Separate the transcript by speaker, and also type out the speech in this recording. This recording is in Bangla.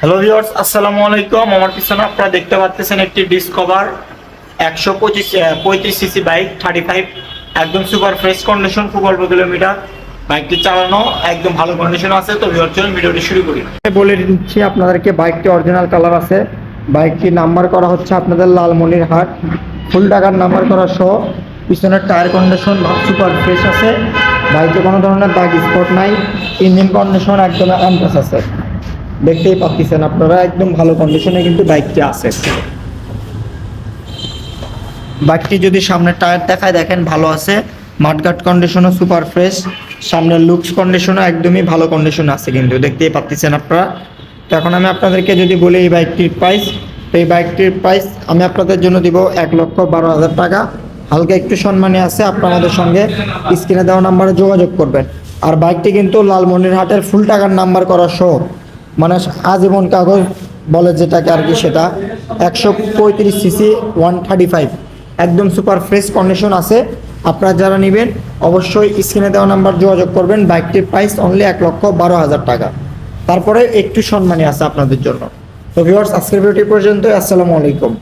Speaker 1: হ্যালো ভিউয়ার্স আসসালামু আলাইকুম আমার পিছনে আপনারা দেখতে পাচ্ছেন একটি ডিসকভার একশো পঁচিশ পঁয়ত্রিশ সিসি বাইক থার্টি ফাইভ একদম সুপার ফ্রেশ কন্ডিশন খুব অল্প কিলোমিটার বাইকটি চালানো একদম ভালো কন্ডিশন আছে। তো ভিউয়ার চলুন ভিডিওটি শুরু করি।
Speaker 2: বলে দিচ্ছি আপনাদেরকে বাইকটি অরিজিনাল কালার আছে। বাইকটি নাম্বার করা হচ্ছে আপনাদের লালমনির হাট ফুল টাকার নাম্বার করা সহ পিছনের টায়ার কন্ডিশন সুপার ফ্রেশ আছে। বাইকে কোনো ধরনের দাগ স্পট নাই। ইঞ্জিন কন্ডিশন একদম আনটাস আছে। দেখতেই পাচ্ছেন আপনারা, একদম ভালো কন্ডিশনে কিন্তু বাইকটি আছে। বাইকটি যদি সামনের টায়ার দেখায় দেখেন ভালো আছে, মাঠঘাট কন্ডিশনও সুপার ফ্রেশ সামনের লুকস কন্ডিশনও একদমই ভালো কন্ডিশন আছে কিন্তু, দেখতেই পাচ্ছেন আপনারা। তো এখন আমি আপনাদেরকে যদি বলি এই বাইকটির প্রাইস তো এই বাইকটির প্রাইস আমি আপনাদের জন্য দিব এক লক্ষ বারো হাজার টাকা। হালকা একটু সম্মানী আছে আপনারা আমাদের সঙ্গে স্ক্রিনে দেওয়া নাম্বারে যোগাযোগ করবেন। আর বাইকটি কিন্তু লালমনিরহাটের ফুল টাকার নাম্বার করা সহ মানে আজীবন কাগজ বলে যেটাকে আর কি সেটা একশো পঁয়ত্রিশ সিসি ওয়ান থার্টি ফাইভ। একদম সুপার ফ্রেশ কন্ডিশন আছে। আপনারা যারা নেবেন, অবশ্যই স্ক্রিনে দেওয়া নাম্বার যোগাযোগ করবেন। বাইকটির প্রাইস অনলি এক লক্ষ বারো হাজার টাকা। তারপরে একটু সম্মানী আছে আপনাদের জন্য। তো ভিউয়ার্স আজকের ভিডিওটি পর্যন্ত আসসালামু আলাইকুম।